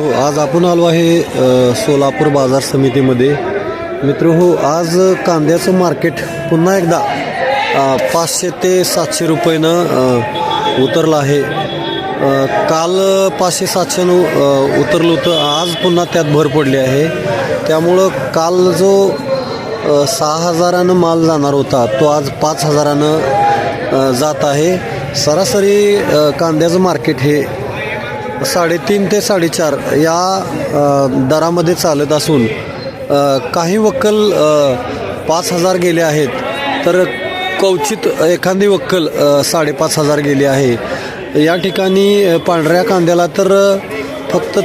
हो, आज आपण आलो आहे सोलापूर बाजार समितीमध्ये मित्र हो आज कांद्याचं मार्केट पुन्हा एकदा पाचशे ते सातशे रुपयानं उतरलं आहे काल पाचशे सातशेनं उतरलं होतं आज पुन्हा त्यात भर पडली आहे त्यामुळं काल जो सहा हजारानं माल जाणार होता तो आज पाच हजारानं जात आहे सरासरी कांद्याचं मार्केट हे साडेतीन ते साडेचार या दरामध्ये चालत असून काही वक्कल पाच हजार गेले आहेत तर क्वचित एखादी वक्कल साडेपाच हजार गेली आहे या ठिकाणी पांढऱ्या कांद्याला तर फक्त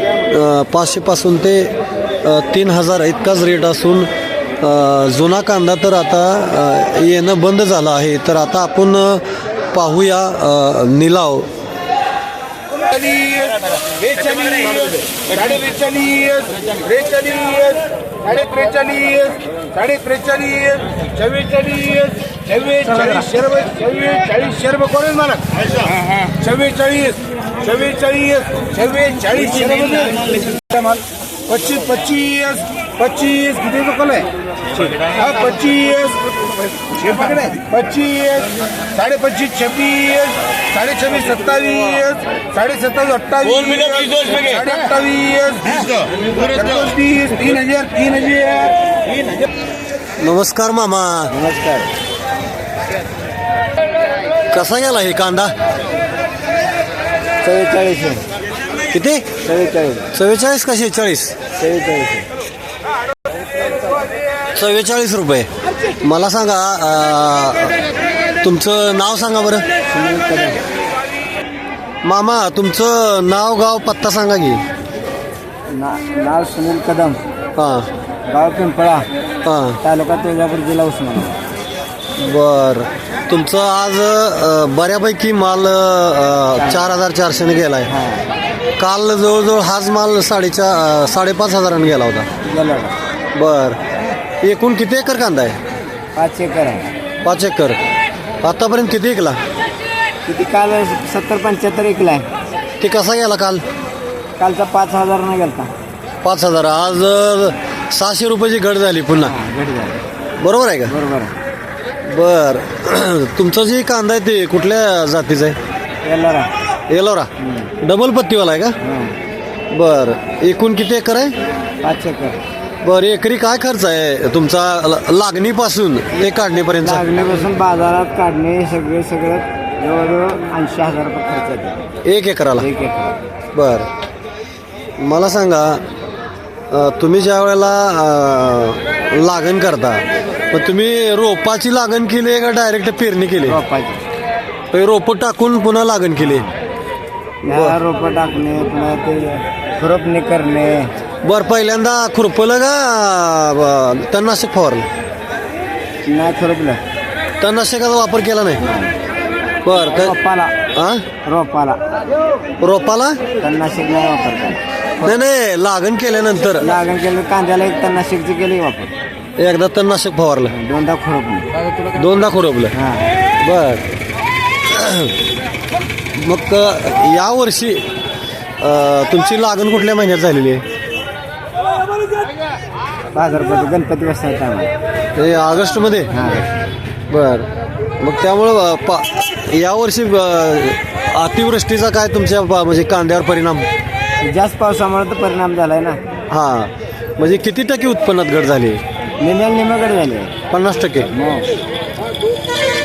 पाचशेपासून ते तीन हजार इतकाच रेट असून जुना कांदा तर आता येणं बंद झालं आहे तर आता आपण पाहूया निलाव बेचाळीस बेचाळीस साडे बेचाळीस त्रेचाळीस साडे त्रेचाळीस चव्वेचाळीस चव्वेचाळीस कोण मला चव्वेचाळीस चव्वेचाळीस पच्चीस पच्चीस पच्चीस पच्चीस पच्चीस साढ़े पच्चीस छब्बीस साढ़े छब्बीस सत्तावीस साढ़े सत्तावीस अट्ठावीस साढ़े अट्ठावीस तीस तीन हजार तीन हजार तीन हजार नमस्कार मामा नमस्कार कसा गेला हे कांदा चव्वेचाळीस किती चव्वेचाळीस चव्वेचाळीस का शेहेचाळीस चव्वेचाळीस चव्वेचाळीस रुपये मला सांगा तुमचं नाव सांगा बरं मामा तुमचं नाव गाव पत्ता सांगा की नाव सुनील कदम हां गाव पिंपळा हां तालुका तुळजापूर जिल्हा उस्मान बर तुमचं आज बऱ्यापैकी माल चार हजार चारशेने गेलाय काल जवळजवळ हाच माल साडेचार साडेपाच हजारानं गेला होता बरं बर एकूण किती एकर कांदा आहे पाच एकर आहे पाच एकर आतापर्यंत किती एकला किती काल सत्तर पंच्याहत्तर एकला आहे ते कसा गेला काल कालचा पाच हजार नाही गेलता पाच हजार आज सहाशे रुपयाची घट झाली पुन्हा घट झाली. बरोबर आहे का बरोबर बर तुमचं जे कांदा आहे ते कुठल्या जातीचं आहे एलोरा एलोरा डबल पत्तीवाला आहे का बर एकूण किती एकर आहे पाच एकर बरं एकरी काय खर्च आहे तुमचा ल- लागणीपासून ते काढणीपर्यंत लागणीपासून बाजारात काढणे सगळे सगळं जवळजवळ ऐंशी हजार रुपये खर्च येतो एक एकराला एक एकर बर मला सांगा तुम्ही ज्या वेळेला लागण करता मग तुम्ही रोपाची लागण केली का डायरेक्ट पेरणी केली रोपाची रोप म्हणजे रोपं टाकून पुन्हा लागण केली रोप टाकणे पुन्हा ते खुरपणी करणे बर पहिल्यांदा खुरपलं का तणनाशक फवारलं नाही खरपलं तणनाशकाचा वापर केला नाही बर रोपाला हा रोपाला रोपाला तणनाशक नाही नाही नाही लागण केल्यानंतर लागण केलं कांद्याला एक तणनाशकची केली वापर एकदा तणनाशक फवारलं दोनदा खुरपलं दोनदा खुरपलं बर मग या यावर्षी तुमची लागण कुठल्या महिन्यात झालेली आहे हजार रुपयाचं गणपती बसवायचा ते ऑगस्टमध्ये मध्ये बर मग त्यामुळं यावर्षी अतिवृष्टीचा काय तुमच्या म्हणजे कांद्यावर परिणाम जास्त पावसामुळे तर परिणाम झालाय ना हां म्हणजे किती टक्के उत्पन्नात घट झाली निम्याला निम्याकडे झाले पन्नास टक्के हो.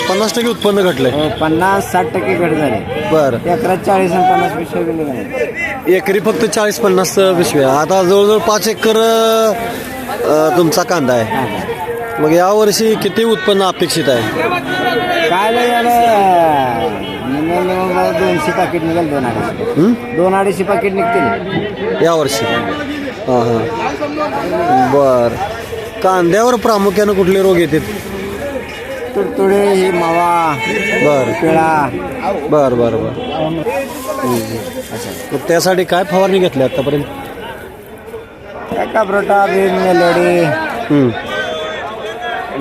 पन्नास टक्के उत्पन्न घटले पन्नास साठ टक्के घट झाले बर एकरात चाळीस आणि पन्नास पिशव्या एकरी फक्त चाळीस पन्नास पिशव्या आता जवळजवळ पाच एकर तुमचा कांदा आहे मग यावर्षी किती उत्पन्न अपेक्षित आहे काय दोनशे पाकिट निघाल दोन अडीचशे दोन अडीचशे पाकिट निघतील यावर्षी हां हां बर कांद्यावर प्रामुख्यानं कुठले रोग येतात तुडतुडे ही मावा बर पिळा बर बर बर अच्छा त्यासाठी काय फवारणी घेतली आतापर्यंत ब्रोटा बीन मेलोडी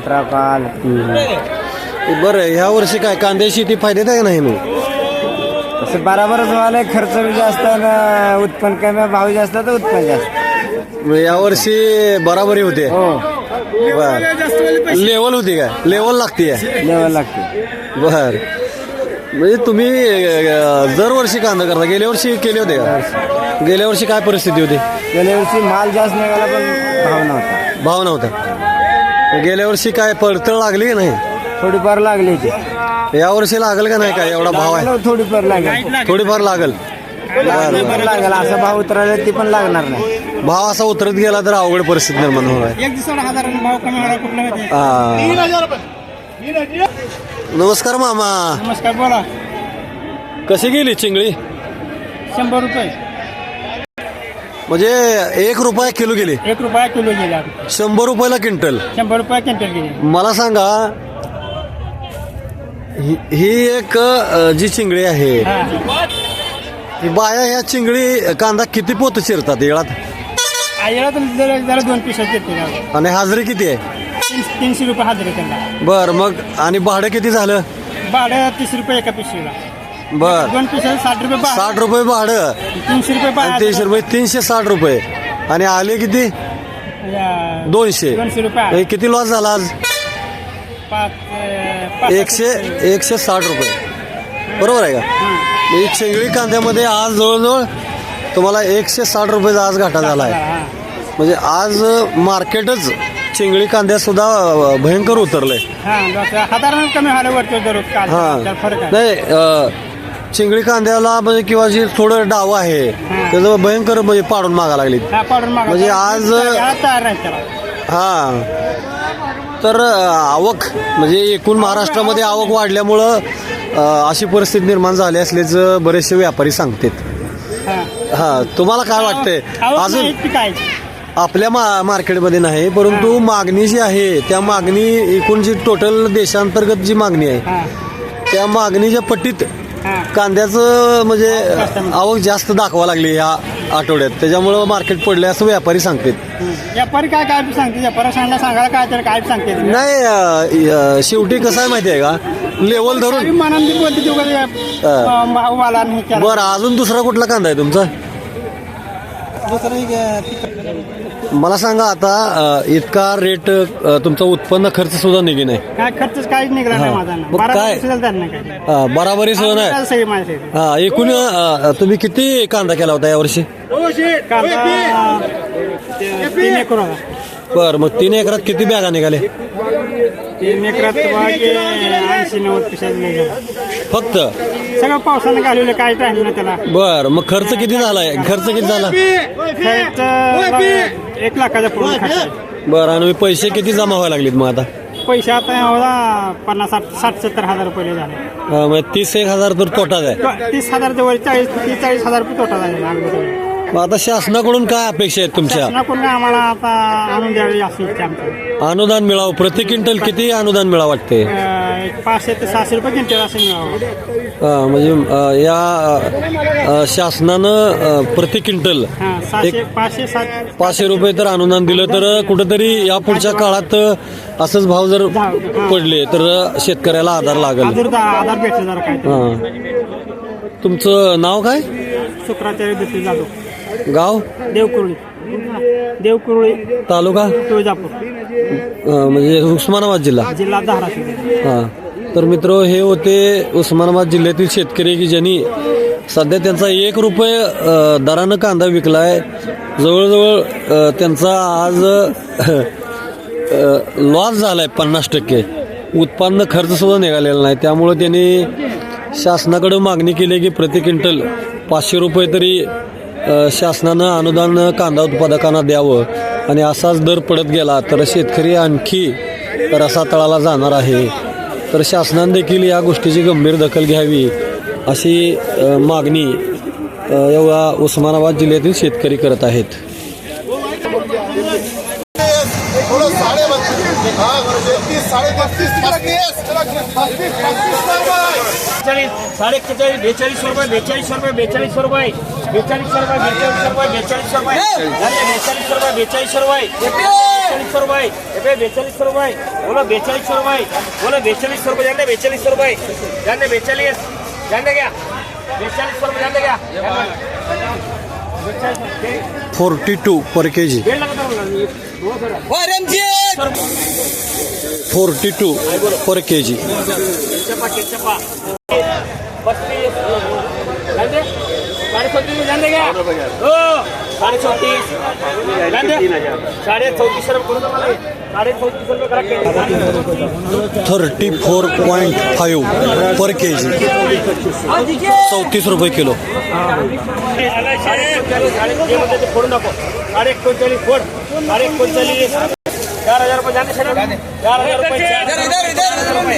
ट्राकाल बरं ह्या वर्षी काय कांद्याची शेती फायदे आहे नाही मी असं बराबर झाले खर्च बी जास्त उत्पन्न कमी भाव जास्त तर उत्पन्न जास्त या यावर्षी बराबरी होते हो बर लेवल होती काय लेवल लागते लेवल लागते बर म्हणजे तुम्ही दरवर्षी कांदा करता गेल्या वर्षी केले होते का गेल्या वर्षी काय परिस्थिती होती गेल्या वर्षी माल जास्त निघाला पण भाव नव्हता भाव नव्हता गेल्या वर्षी काय पडतळ लागली का नाही थोडीफार लागली या यावर्षी लागल का नाही का एवढा भाव आहे थोडीफार लागेल थोडीफार लागल बरं असा भाव उतरायला ती पण लागणार नाही भाव असा उतरत गेला तर अवघड परिस्थिती निर्माण होणार आहे एक भाव कमी कुठला नमस्कार मामा नमस्कार बोला कशी गेली चिंगळी शंभर रुपये म्हणजे एक रुपया किलो गेली एक रुपया किलो गेला शंभर रुपयाला क्विंटल शंभर रुपया क्विंटल गेले मला सांगा ही एक जी चिंगळी आहे हा. बाया ह्या चिंगळी कांदा किती पोत शिरतात येळात दोन आणि हाजरी किती आहे तीनशे रुपये हाजरी बर मग आणि भाडं किती झालं भाडं तीस रुपये एका पिशवीला बर दोन साठ रुपये साठ रुपये भाडं तीनशे रुपये तीनशे रुपये तीनशे साठ रुपये आणि आले किती दोनशे रुपये किती लॉस झाला आज एकशे एकशे साठ रुपये बरोबर आहे का एक शेंगळी कांद्यामध्ये आज जवळजवळ तुम्हाला एकशे साठ रुपयाचा आज घाटा झाला आहे म्हणजे आज मार्केटच चिंगळी सुद्धा भयंकर उतरले आहे नाही चिंगळी कांद्याला म्हणजे किंवा जी थोडं डाव आहे त्याचं भयंकर म्हणजे पाडून मागा लागली म्हणजे आज हा तर आवक म्हणजे एकूण महाराष्ट्रामध्ये आवक वाढल्यामुळं अशी परिस्थिती निर्माण झाली असल्याचं बरेचसे व्यापारी सांगतात हा तुम्हाला काय वाटतंय अजून आपल्या मा मार्केटमध्ये नाही परंतु मागणी जी आहे त्या मागणी एकूण जी टोटल देशांतर्गत जी मागणी आहे त्या मागणीच्या पट्टीत कांद्याचं म्हणजे आवक जास्त दाखवा लागली या आठवड्यात त्याच्यामुळं मार्केट पडले असं व्यापारी सांगतात व्यापारी काय काय सांगते व्यापारी सांगायला काय तर काय सांगते नाही शेवटी कसं आहे माहिती आहे का लेवल धरून बर अजून दुसरा कुठला कांदा आहे तुमचा मला सांगा आता इतका रेट तुमचा उत्पन्न खर्च सुद्धा निघे नाही काय खर्च काय? बराबरी सुद्धा नाही एकूण तुम्ही किती कांदा केला होता यावर्षी कांदा मग तीन एकरात किती बॅगा निघाले फक्त सगळं पावसानं घालवलं काय राहिलं ना त्याला बर मग खर्च किती झालाय खर्च किती झाला खर्च एक लाखाचा पूर्ण बर बरं आणि पैसे किती जमा व्हायला लागलेत मग आता पैसे आता एवढा पन्नास साठ साठ सत्तर हजार रुपये झाले म्हणजे तीस एक हजार तर तोटा जाय तीस हजार जवळ चाळीस तीस चाळीस हजार रुपये तोटा झाला आता शासनाकडून काय अपेक्षा आहेत तुमच्या अनुदान मिळावं प्रति क्विंटल किती अनुदान मिळावं वाटते ते रुपये क्विंटल म्हणजे या शासनानं प्रति क्विंटल पाचशे रुपये तर अनुदान दिलं तर कुठंतरी या पुढच्या काळात असंच भाव जर पडले तर शेतकऱ्याला आधार लागेल आधार तुमचं नाव काय शुक्राचार्य गाव देवकुरळी देवकुरळी तालुका तुळजापूर म्हणजे उस्मानाबाद जिल्हा जिल्हा धाराशिव हा तर मित्र हे होते उस्मानाबाद जिल्ह्यातील शेतकरी की ज्यांनी सध्या त्यांचा एक रुपये दरानं कांदा विकलाय जवळजवळ त्यांचा आज लॉस झालाय पन्नास टक्के उत्पन्न खर्च सुद्धा निघालेला नाही त्यामुळे त्यांनी शासनाकडे मागणी केली की प्रति क्विंटल पाचशे रुपये तरी शासनानं अनुदान कांदा उत्पादकांना द्यावं आणि असाच दर पडत गेला तर शेतकरी आणखी रसातळाला जाणार आहे तर शासनाने देखील या गोष्टीची गंभीर दखल घ्यावी अशी मागणी एवढा उस्मानाबाद जिल्ह्यातील शेतकरी करत आहेत साढ़े बत्तीस तेहतीस साडे बत्तीस बेचाळीस रुपये बेचाळीस रुपये बेचाळीस रुपये बेचाळीस रुपये बेचाळीस रुपये बेचाळीस रुपये बेचाळीस रुपये बेचाळीस रुपये बेचाळीस रुपये एपे बेचाळीस रुपये बोलो बेचाळीस रुपये बोलो बेचाळीस रुपये बेचाळीस रुपये बेचाळीस बेचाळीस रुपये 42 per kg. 42 per kg. तो thirty four point five per K G हाँ, चौतीस रुपये किलो साढ़े तो चार हजार रुपये चार हजार रुपये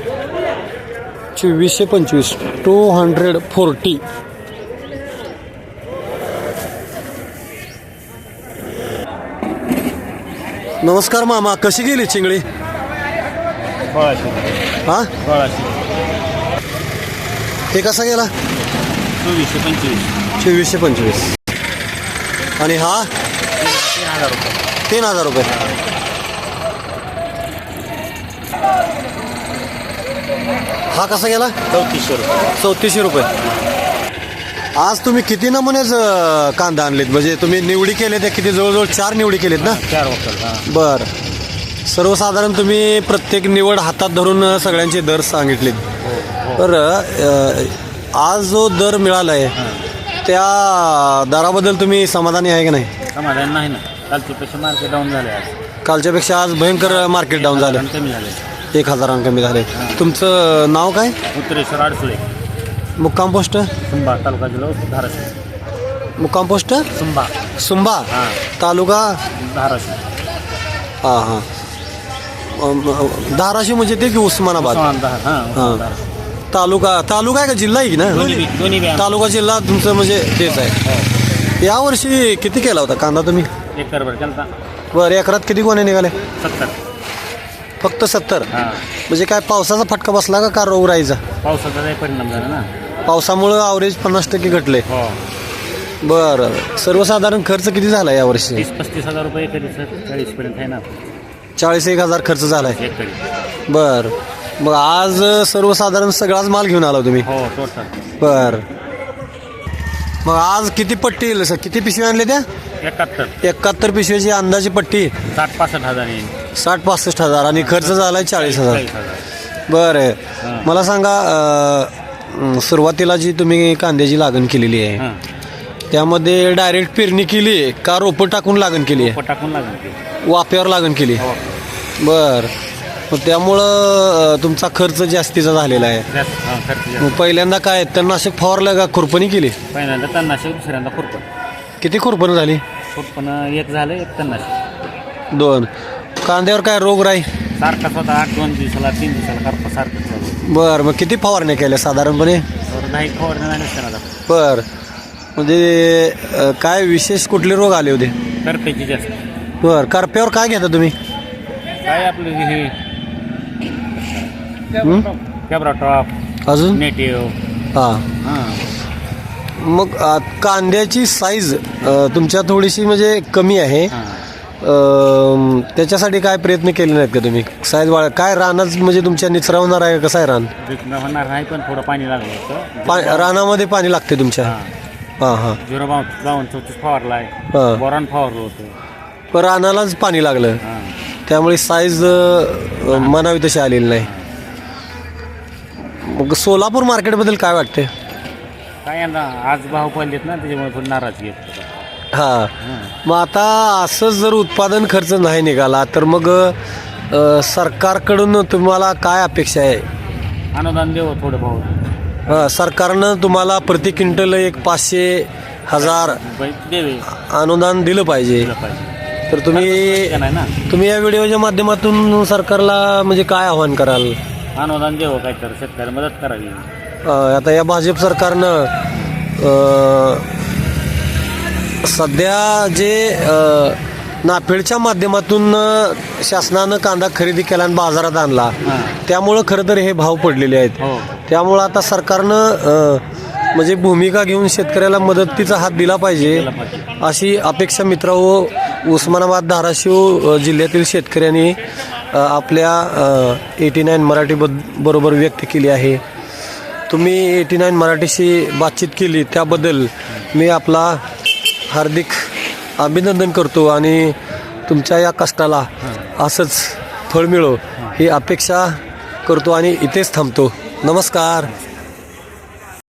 चोवीसशे पंचवीस टू हंड्रेड फोर्टी नमस्कार मामा कशी गेली चिंगळी हा हे कसा गेला चोवीसशे पंचवीस चोवीसशे पंचवीस आणि हा तीन हजार रुपये तीन हजार रुपये हा कसा गेला चौतीसशे रुपये चौतीसशे रुपये आज तुम्ही किती नमुने कांदा आणलेत म्हणजे तुम्ही निवडी केलेत किती जवळजवळ चार निवडी केलेत ना चार वक्त बरं सर्वसाधारण तुम्ही प्रत्येक निवड हातात धरून सगळ्यांचे दर सांगितलेत हो, हो. तर आज जो दर मिळाला आहे त्या दराबद्दल तुम्ही समाधानी आहे की नाही समाधान नाही ना कालच्यापेक्षा मार्केट डाऊन झाले कालच्यापेक्षा आज भयंकर मार्केट डाऊन झालं एक हजार कमी झाले तुमचं नाव काय उत्तरेश्वर अडसुळे मुक्काम पोस्ट सुंबा तालुका जिल्हा मुक्काम पोस्ट सुंबा सुंबा तालुका धाराशिव हां हां धाराशिव म्हणजे ते की उस्मानाबाद हां तालुका तालुका आहे का जिल्हा आहे की ना तालुका जिल्हा तुमचं म्हणजे तेच आहे हो. यावर्षी किती केला होता कांदा तुम्ही बरं एकरात किती कोणी निघाले सत्तर फक्त सत्तर म्हणजे काय पावसाचा फटका बसला का कार उरायचा पावसाचा काही परिणाम झाला ना पावसामुळं ऍव्हरेज पन्नास टक्के घटले हो बरं सर्वसाधारण खर्च किती झाला या वर्षी पस्तीस हजार रुपये आहे ना चाळीस एक हजार खर्च झालाय बर बरं मग आज सर्वसाधारण सगळाच माल घेऊन आला तुम्ही हो, बर मग आज किती पट्टी येईल सर किती पिशवी आणले त्या एकाहत्तर एकाहत्तर पिशव्याची अंदाजे पट्टी साठ पासष्ट हजार साठ पासष्ट हजार आणि खर्च झालाय चाळीस हजार बर मला सांगा सुरुवातीला जी तुम्ही कांद्याची लागण केलेली आहे त्यामध्ये डायरेक्ट पेरणी केली का रोपं टाकून लागण केली आहे टाकून वाफ्यावर लागण केली हो. बर त्यामुळं तुमचा खर्च जास्तीचा झालेला आहे पहिल्यांदा काय त्यांना फवारलं का खुरपणी केली पहिल्यांदा तन्नाशे दुसऱ्यांदा खुरपण किती खुरपणी झाली खुरपण एक झालं एक दोन कांद्यावर काय रोग राही सारखा स्वतः आठ दोन दिवसाला तीन दिवसाला करपा बरं मग किती फवारण्या केल्या साधारणपणे नाही फवारण्या नाही बरं म्हणजे काय विशेष कुठले रोग आले होते करपेची जास्त बरं करप्यावर काय घेता तुम्ही काय आपलं टॉप अजून हां मग कांद्याची साईज तुमच्या थोडीशी म्हणजे कमी आहे त्याच्यासाठी काय प्रयत्न केले नाहीत का तुम्ही साईज वाढ काय रानाच म्हणजे तुमच्या निचरा होणार आहे का? कसं आहे रान नाही पण थोडं पाणी लागलं रानामध्ये पाणी लागते तुमच्या हा हां पण रानालाच पाणी लागलं त्यामुळे साईज मनावी तशी आलेली नाही मग सोलापूर मार्केटबद्दल काय वाटते काय आहे आज भाव पडलेत ना त्याच्यामुळे पण नाराजगी हां मग आता असं जर उत्पादन खर्च नाही निघाला तर मग सरकारकडून तुम्हाला काय अपेक्षा आहे अनुदान देव थोडं भाऊ सरकारनं तुम्हाला प्रति क्विंटल एक पाचशे हजार अनुदान दिलं पाहिजे तर तुम्ही तुम्ही या व्हिडिओच्या माध्यमातून सरकारला म्हणजे काय आव्हान कराल अनुदान द्यावं हो काय तर शेतकऱ्या मदत करावी आता या भाजप सरकारनं सध्या जे नाफेडच्या माध्यमातून शासनानं कांदा खरेदी केला आणि बाजारात आणला त्यामुळं खरं तर हे भाव पडलेले आहेत हो. त्यामुळं आता सरकारनं म्हणजे भूमिका घेऊन शेतकऱ्याला मदतीचा हात दिला पाहिजे अशी अपेक्षा मित्र उस्मानाबाद धाराशिव जिल्ह्यातील शेतकऱ्यांनी आपल्या एटी नाईन मराठी बरोबर व्यक्त केली आहे तुम्ही एटी नाईन मराठीशी बातचीत केली त्याबद्दल मी आपला हार्दिक अभिनंदन करतो आणि तुमच्या या कष्टाला असंच फळ मिळो ही अपेक्षा करतो आणि इथेच थांबतो नमस्कार